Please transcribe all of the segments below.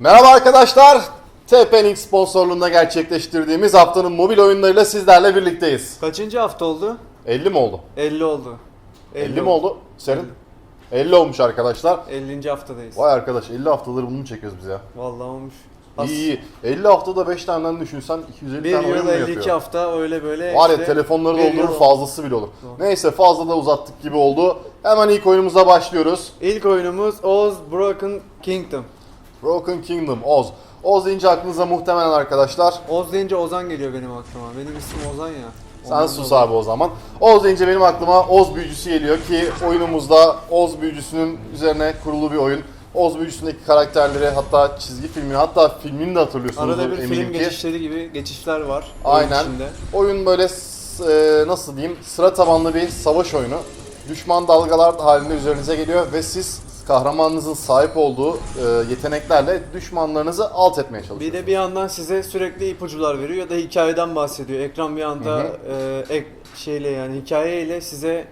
Merhaba arkadaşlar. TPNX sponsorluğunda gerçekleştirdiğimiz haftanın mobil oyunlarıyla sizlerle birlikteyiz. Kaçıncı hafta oldu? 50 mi oldu? 50 oldu. 50, mi oldu? Senin? 50 olmuş arkadaşlar. 50. haftadayız. Vay arkadaş 50 haftadır bunu mu çekiyoruz biz ya? Vallahi olmuş. As- İyi iyi. 50 haftada 5 taneden düşünsen 250 Bir tane oyun mu 52 yapıyor? hafta öyle böyle Var ya işte telefonları bir doldurur fazlası bile olur. Doğru. Neyse fazla da uzattık gibi oldu. Hemen ilk oyunumuza başlıyoruz. İlk oyunumuz Oz Broken Kingdom. Broken Kingdom, Oz. Oz deyince aklınıza muhtemelen arkadaşlar Oz deyince Ozan geliyor benim aklıma. Benim ismim Ozan ya. Sen Ondan sus abi o zaman. Oz deyince benim aklıma Oz büyücüsü geliyor ki oyunumuzda Oz büyücüsünün üzerine kurulu bir oyun. Oz büyücüsündeki karakterleri hatta çizgi filmi hatta filmini de hatırlıyorsunuz Arada bir eminim film ki. geçişleri gibi geçişler var. oyun Aynen. içinde. Oyun böyle e, nasıl diyeyim sıra tabanlı bir savaş oyunu. Düşman dalgalar halinde üzerinize geliyor ve siz kahramanınızın sahip olduğu e, yeteneklerle düşmanlarınızı alt etmeye Bir çalışıyorsunuz. de bir yandan size sürekli ipuçları veriyor ya da hikayeden bahsediyor. Ekran bir anda e, ek, şeyle yani hikayeyle size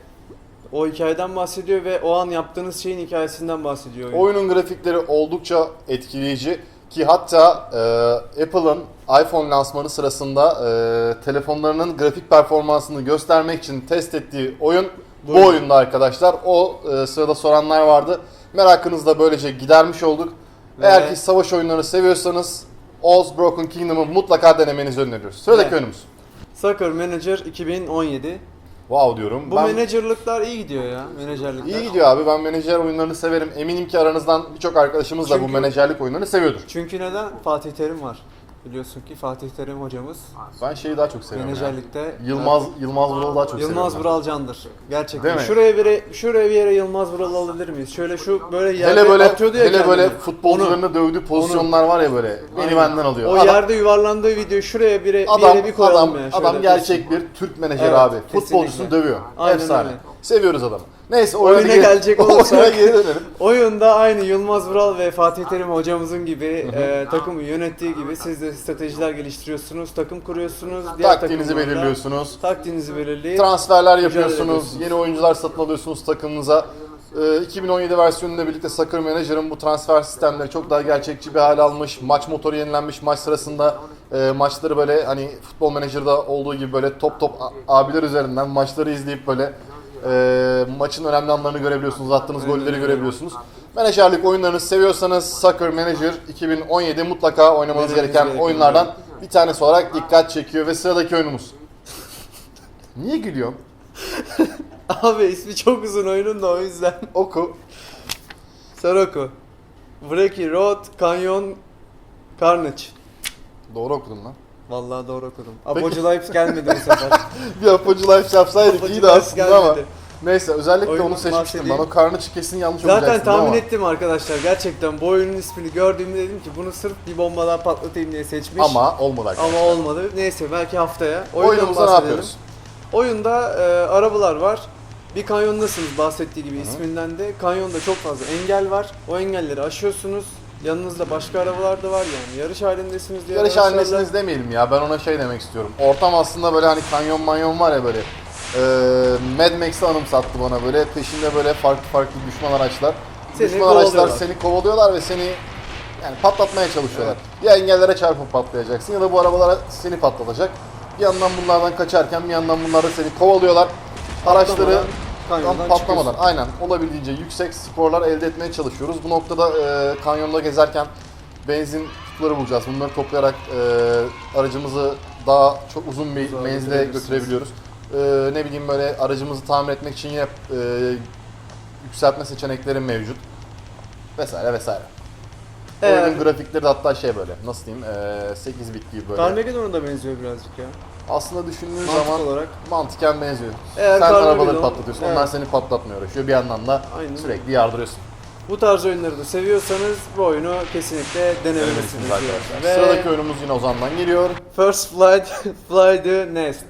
o hikayeden bahsediyor ve o an yaptığınız şeyin hikayesinden bahsediyor. oyun. Oyunun grafikleri oldukça etkileyici ki hatta e, Apple'ın iPhone lansmanı sırasında e, telefonlarının grafik performansını göstermek için test ettiği oyun bu, Bu oyun. oyunda arkadaşlar. O e, sırada soranlar vardı. Merakınızı da böylece gidermiş olduk. Ve- Eğer ki savaş oyunları seviyorsanız Oz Broken Kingdom'ı mutlaka denemenizi öneriyoruz. Sıradaki Evet. oyunumuz. Soccer Manager 2017. Wow diyorum. Bu ben... menajerlikler iyi gidiyor ya. Menajerlikler. İyi gidiyor abi. Ben menajer oyunlarını severim. Eminim ki aranızdan birçok arkadaşımız da bu menajerlik oyunlarını seviyordur. Çünkü neden? Fatih Terim var. Biliyorsun ki Fatih Terim hocamız Ben şeyi daha çok seviyorum. menajerlikte Yılmaz Yılmaz Vural'ı daha çok Yılmaz seviyorum. ben. Vural candır. Gerçekten. Değil mi? Şuraya bir şuraya bir yere Yılmaz Vural alabilir miyiz? Şöyle şu böyle yerde Hele böyle atıyordu ya hele kendini. böyle futbolcularını dövdüğü pozisyonlar var ya böyle. Beni benden alıyor. O adam, yerde yuvarlandığı video şuraya bir, bir adam, yere bir koyalım adam, ya. şöyle. adam gerçek bir Türk menajeri Evet, abi. kesinlikle. Futbolcusunu dövüyor. Aynen Efsane. öyle. Seviyoruz adamı. Neyse Oyuna oyuna, gelecek olursak- oyuna geri dönelim. Oyunda aynı Yılmaz Vural ve Fatih Terim hocamızın gibi e, takımı yönettiği gibi siz de stratejiler geliştiriyorsunuz, takım kuruyorsunuz. diğer Taktiğinizi takımlarla belirliyorsunuz. Taktiğinizi belirleyip Transferler yapıyorsunuz. ediyorsunuz. Yeni oyuncular satın alıyorsunuz takımınıza. Ee, 2017 versiyonuyla birlikte Soccer Manager'ın bu transfer sistemleri çok daha gerçekçi bir hale almış. Maç motoru yenilenmiş. Maç sırasında e, maçları böyle hani futbol menajerda olduğu gibi böyle top top a- abiler üzerinden maçları izleyip böyle e, maçın önemli anlarını görebiliyorsunuz. Attığınız golleri görebiliyorsunuz. Menajerlik oyunlarını seviyorsanız Soccer Manager 2017 mutlaka oynamanız gereken oyunlardan oyun. bir tanesi olarak dikkat çekiyor ve sıradaki oyunumuz. Niye gülüyorsun? Abi ismi çok uzun oyunun da o yüzden. Oku. Soroku. Breaky Road, Canyon, Carnage. Doğru okudum lan. Vallahi doğru okudum. Apocalypse Lives gelmedi bu sefer. Bir Apogee Life yapsaydık Apogee iyiydi Life aslında ama. gelmedi. Neyse özellikle Oyunun onu seçmiştim ben. O karnı kesin yanlış Zaten tahmin ama. ettim arkadaşlar. Gerçekten bu oyunun ismini gördüğümde dedim ki bunu sırf bir bombadan patlatayım diye seçmiş. Ama olmadı arkadaşlar. Ama olmadı. Neyse belki haftaya. Oyundan Oyunumuzda ne bahsedelim. yapıyoruz? Oyunda e, arabalar var. Bir kanyondasınız bahsettiği gibi isminden de. Kanyonda çok fazla engel var. O engelleri aşıyorsunuz. Yanınızda başka arabalar da var yani. Yarış halindesiniz diye. Yarış halindesiniz demeyelim ya. Ben ona şey demek istiyorum. Ortam aslında böyle hani kanyon manyon var ya böyle. Ee, Mad Max'i anımsattı bana böyle. Peşinde böyle farklı farklı düşman araçlar. Seni düşman araçlar kovalıyorlar. seni kovalıyorlar ve seni yani patlatmaya çalışıyorlar. Ya engellere çarpıp patlayacaksın ya da bu arabalara seni patlatacak. Bir yandan bunlardan kaçarken bir yandan bunlar da seni kovalıyorlar. Araçları kanyondan patlamadan çıkıyorsun. aynen olabildiğince yüksek skorlar elde etmeye çalışıyoruz. Bu noktada e, kanyonda gezerken benzin kutuları bulacağız. Bunları toplayarak e, aracımızı daha çok uzun bir Uzağa menzile götürebilirsiniz. götürebiliyoruz. E, ne bileyim böyle aracımızı tamir etmek için yine e, yükseltme seçenekleri mevcut. Vesaire vesaire. Eğer Oyunun grafikleri de hatta şey böyle nasıl diyeyim e, 8 bit gibi böyle. Carmageddon'a da benziyor birazcık ya. Aslında düşündüğün Mantık zaman olarak. mantıken benziyor. Eğer Sen Carmageddon- arabaları patlatıyorsun, onlar Evet. seni patlatmaya uğraşıyor. Bir yandan da Aynen. sürekli yardırıyorsun. Bu tarz oyunları da seviyorsanız bu oyunu kesinlikle Denemelisiniz arkadaşlar. Ve Sıradaki oyunumuz yine Ozan'dan geliyor. First Flight Fly the Nest.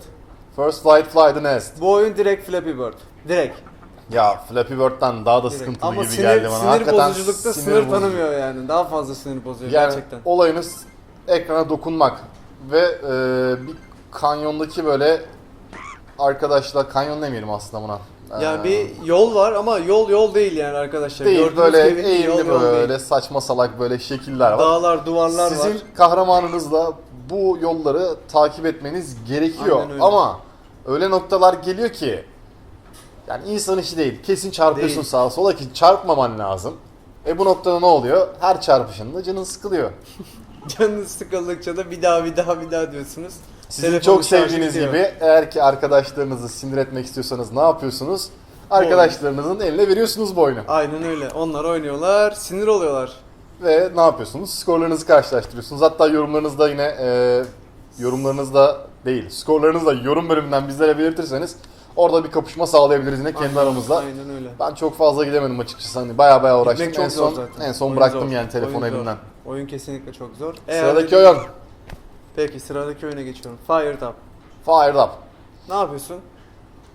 First Flight Fly the Nest. Bu oyun direkt Flappy Bird. Direkt. Ya Flappy Bird'den daha da direkt. sıkıntılı Ama gibi sinir, geldi bana. sinir Hakikaten bozuculukta sinir bozucu. tanımıyor yani. Daha fazla sinir bozuyor Yani gerçekten. olayınız ekrana dokunmak ve e, bir kanyondaki böyle arkadaşlar kanyon demeyelim aslında buna. Yani Ee, bir yol var ama yol yol değil yani arkadaşlar. değil Gördüğünüz böyle gibi eğimli yol yol böyle değil. saçma salak böyle şekiller var. Dağlar, duvarlar Sizin var. kahramanınızla bu yolları takip etmeniz gerekiyor. Aynen öyle. Ama öyle noktalar geliyor ki yani insan işi değil. Kesin çarpıyorsun Değil. sağa sola ki çarpmaman lazım. E bu noktada ne oluyor? Her çarpışında canın sıkılıyor. Canınız sıkıldıkça da bir daha bir daha bir daha diyorsunuz. Sizin çok sevdiğiniz gibi eğer ki arkadaşlarınızı sinir etmek istiyorsanız ne yapıyorsunuz? Arkadaşlarınızın eline veriyorsunuz bu oyunu. Aynen öyle. Onlar oynuyorlar, sinir oluyorlar. Ve ne yapıyorsunuz? Skorlarınızı karşılaştırıyorsunuz. Hatta yorumlarınızda yine e, yorumlarınızda değil, skorlarınızı da yorum bölümünden bizlere belirtirseniz orada bir kapışma sağlayabiliriz yine kendi Aynen- aramızda. Aynen öyle. Ben çok fazla gidemedim açıkçası. Hani baya baya uğraştım. Gitmek çok en zor son zaten. en son Oyun bıraktım zor. yani telefonu Oyun zor. elimden. Oyun kesinlikle çok zor. Sıradaki Eğer- oyun Peki sıradaki oyuna geçiyorum. Fired Up. Fired Up. Ne yapıyorsun?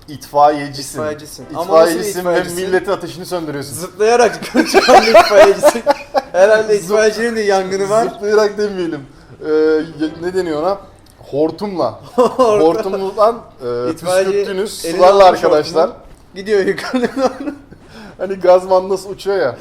İtfaiyecisin. İtfaiyecisin. Ama nasıl İtfaiyecisin ve itfaiyecisin? milletin ateşini söndürüyorsun. Zıplayarak çıkan bir itfaiyecisin. Herhalde itfaiyecinin de yangını var. Zıplayarak demeyelim. Ee, y- ne deniyor ona? Hortumla. Hortumdan e, eline sularla almış arkadaşlar. Gidiyor yukarı doğru. Hani gazman nasıl uçuyor ya.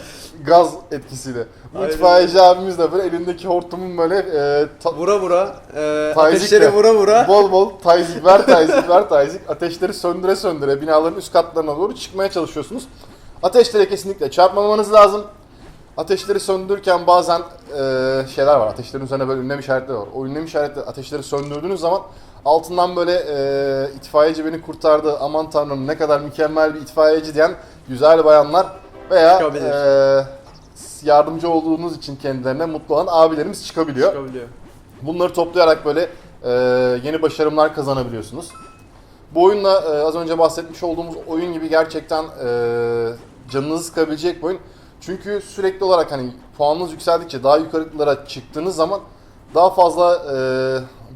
Gaz etkisiyle. Bu Aynen. itfaiyeci abimiz de böyle elindeki hortumun böyle e, ta- Vura vura. E, ateşleri vura vura. bol bol tayzik ver tayzik ver tayzik ateşleri söndüre söndüre binaların üst katlarına doğru çıkmaya çalışıyorsunuz. Ateşlere kesinlikle çarpmamanız lazım. Ateşleri söndürürken bazen e, şeyler var. Ateşlerin üzerine böyle ünlem işaretleri var. O ünlem işaretleri ateşleri söndürdüğünüz zaman altından böyle e, itfaiyeci beni kurtardı. Aman tanrım ne kadar mükemmel bir itfaiyeci diyen güzel bayanlar veya Çıkabilir. e, yardımcı olduğunuz için kendilerine mutlu olan abilerimiz çıkabiliyor. Çıkabiliyor. Bunları toplayarak böyle e, yeni başarımlar kazanabiliyorsunuz. Bu oyunla e, az önce bahsetmiş olduğumuz oyun gibi gerçekten e, canınızı sıkabilecek bir oyun. Çünkü sürekli olarak hani puanınız yükseldikçe daha yukarılara çıktığınız zaman daha fazla e,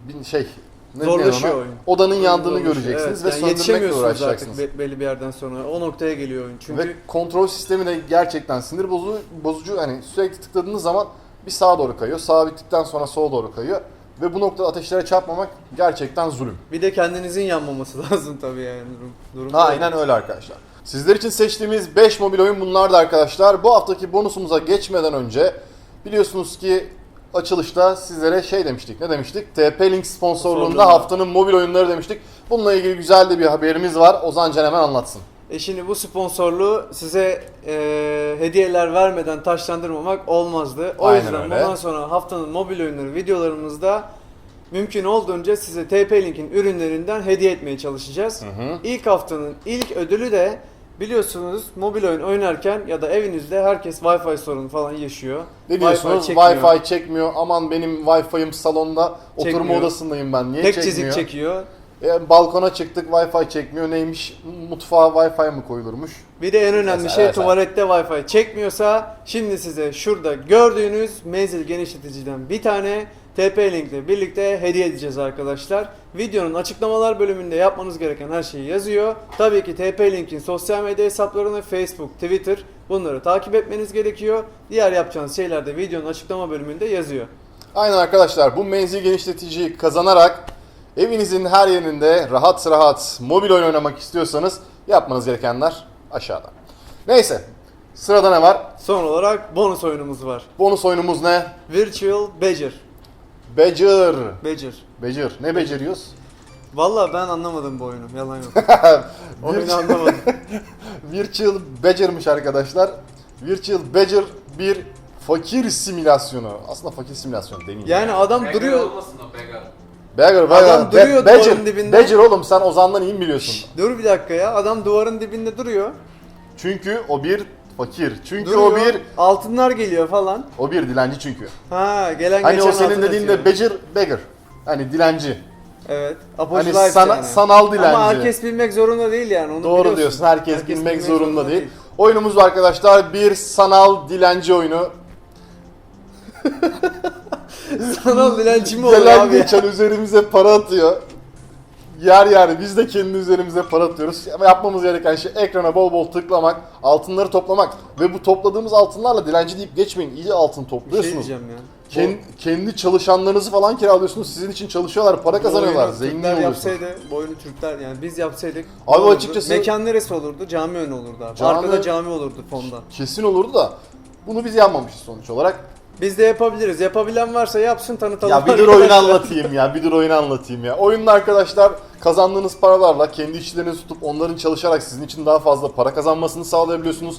bir şey ne Zorlaşıyor oyun. Odanın yandığını Zorlaşıyor. göreceksiniz Evet, ve yani söndürmekle uğraşacaksınız. artık be- belli bir yerden sonra. O noktaya geliyor oyun. Çünkü Ve kontrol sistemi de gerçekten sinir bozucu, bozucu. Hani sürekli tıkladığınız zaman bir sağa doğru kayıyor. Sağa bittikten sonra sola doğru kayıyor. Ve bu noktada ateşlere çarpmamak gerçekten zulüm. bir de kendinizin yanmaması lazım tabii yani durum. durum Aynen öyle arkadaşlar. Sizler için seçtiğimiz 5 mobil oyun bunlardı arkadaşlar. Bu haftaki bonusumuza geçmeden önce biliyorsunuz ki açılışta sizlere şey demiştik. Ne demiştik? TP-Link sponsorluğunda Sponsorluğunda. haftanın mobil oyunları demiştik. Bununla ilgili güzel de bir haberimiz var. Ozan Can hemen anlatsın. E şimdi bu sponsorluğu size e, hediyeler vermeden taşlandırmamak olmazdı. O Aynen yüzden öyle. bundan sonra haftanın mobil oyunları videolarımızda mümkün olduğunca size TP-Link'in ürünlerinden hediye etmeye çalışacağız. hı. İlk haftanın ilk ödülü de biliyorsunuz mobil oyun oynarken ya da evinizde herkes Wi-Fi sorunu falan yaşıyor. Ne diyorsunuz? çekmiyor. Wi-Fi çekmiyor. Aman benim Wi-Fi'm salonda. Oturma Çekmiyor. odasındayım ben. Niye Tek çekmiyor? çizik çekiyor. E, balkona çıktık Wi-Fi çekmiyor. Neymiş? Mutfağa Wi-Fi mı koyulurmuş? Bir de en önemli Mesela, şey mesela. tuvalette Wi-Fi çekmiyorsa şimdi size şurada gördüğünüz menzil genişleticiden bir tane TP-Link ile birlikte hediye edeceğiz arkadaşlar. Videonun açıklamalar bölümünde yapmanız gereken her şeyi yazıyor. Tabii ki TP-Link'in sosyal medya hesaplarını Facebook, Twitter bunları takip etmeniz gerekiyor. Diğer yapacağınız şeyler de videonun açıklama bölümünde yazıyor. Aynen arkadaşlar bu menzil genişleticiyi kazanarak evinizin her yerinde rahat rahat mobil oyun oynamak istiyorsanız yapmanız gerekenler aşağıda. Neyse sırada ne var? Son olarak bonus oyunumuz var. Bonus oyunumuz ne? Virtual Badger. Becer. Badger. Becer. Ne beceriyoruz? Vallahi ben anlamadım bu oyunu. Yalan yok. Oyunu anlamadım. Virtual Badger'mış arkadaşlar. Virtual Badger bir fakir simülasyonu. Aslında fakir simülasyonu demeyeyim. Yani adam Beggar duruyor. olmasın o beggar. Beggar, Beggar. Adam duruyor Be- duvarın dibinde. Badger oğlum sen Ozan'dan iyi mi biliyorsun? Dur bir dakika ya. Adam duvarın dibinde duruyor. Çünkü o bir fakir. Çünkü Duruyor. o bir altınlar geliyor falan. o bir dilenci çünkü. Ha gelen Hani geçen o senin altın dediğin de. Badger, Beggar. Hani dilenci. Evet. Hani sana, yani. sanal dilenci. Ama herkes bilmek zorunda değil yani. Onu Doğru biliyorsun. diyorsun. Herkes, bilmek, zorunda değil. Oyunumuz var arkadaşlar. Bir sanal dilenci oyunu. sanal dilenci mi oluyor Gelen abi? geçen üzerimize para atıyor. Yer yer biz de kendi üzerimize para atıyoruz. Ama yapmamız gereken şey ekrana bol bol tıklamak, altınları toplamak ve bu topladığımız altınlarla dilenci deyip geçmeyin. İyi altın Bir şey topluyorsunuz. diyeceğim ya. Ken- kendi çalışanlarınızı falan kiralıyorsunuz. Sizin için çalışıyorlar, para kazanıyorlar. Zengin Türkler oluyorsunuz. yapsaydı, bu oyunu Türkler yani biz yapsaydık. Abi ne olurdu? açıkçası- Mekan neresi olurdu? Cami önü olurdu abi. Cami- Arkada cami olurdu fonda. Kesin olurdu da bunu biz yapmamışız sonuç olarak. Biz de yapabiliriz. Yapabilen varsa yapsın tanıtalım. Ya bir dur oyunu anlatayım ya. Bir dur oyunu anlatayım ya. Oyunda arkadaşlar kazandığınız paralarla kendi işlerinizi tutup onların çalışarak sizin için daha fazla para kazanmasını sağlayabiliyorsunuz.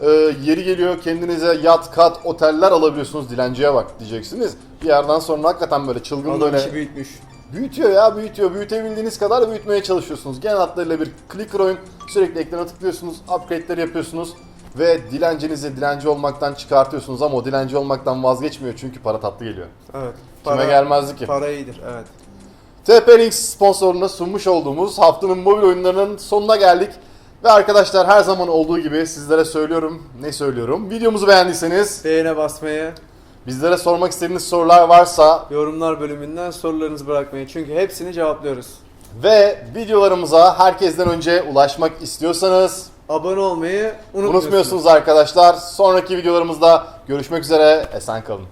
Ee, yeri geliyor kendinize yat, kat, oteller alabiliyorsunuz. Dilenciye bak diyeceksiniz. Bir yerden sonra hakikaten böyle çılgın Adam böyle işi büyütmüş. büyütüyor ya büyütüyor. Büyütebildiğiniz kadar büyütmeye çalışıyorsunuz. Genel hatlarıyla bir clicker oyun. Sürekli ekrana tıklıyorsunuz. Upgrade'leri yapıyorsunuz. Ve dilencinizi dilenci olmaktan çıkartıyorsunuz ama o dilenci olmaktan vazgeçmiyor çünkü para tatlı geliyor. Evet. Kime gelmezdi ki? Para iyidir evet. TP Links sponsorluğunda sunmuş olduğumuz haftanın mobil oyunlarının sonuna geldik. Ve arkadaşlar her zaman olduğu gibi sizlere söylüyorum. Ne söylüyorum? Videomuzu beğendiyseniz, Beğene basmayı, bizlere sormak istediğiniz sorular varsa yorumlar bölümünden sorularınızı bırakmayı. Çünkü hepsini cevaplıyoruz. ve videolarımıza herkesten önce ulaşmak istiyorsanız Abone olmayı unutmuyorsunuz. unutmuyorsunuz arkadaşlar. Sonraki videolarımızda görüşmek üzere. Esen kalın.